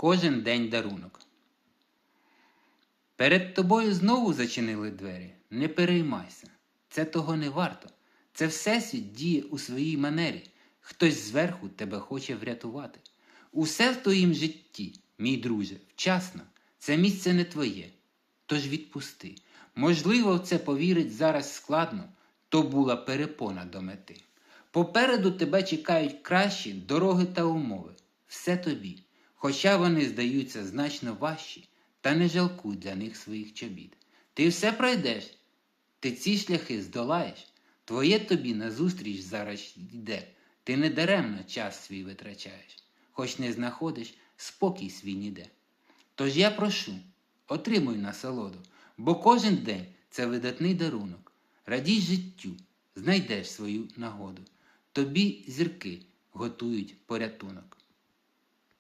Кожен день дарунок. Перед тобою знову зачинили двері. Не переймайся. Це того не варто. Це всесвіт діє у своїй манері. Хтось зверху тебе хоче врятувати. Усе в твоїм житті, мій друже, вчасно. Це місце не твоє. Тож відпусти. Можливо, в це повірить зараз складно, то була перепона до мети. Попереду тебе чекають кращі дороги та умови. Все тобі, хоча вони здаються значно важчі, та не жалкуй для них своїх чобіт. Ти все пройдеш, ти ці шляхи здолаєш, твоє тобі назустріч зараз йде, ти не даремно час свій витрачаєш, хоч не знаходиш спокій свій ніде. Тож я прошу, отримуй насолоду, бо кожен день це видатний дарунок. Радій життю, знайдеш свою нагоду. Тобі зірки готують порятунок.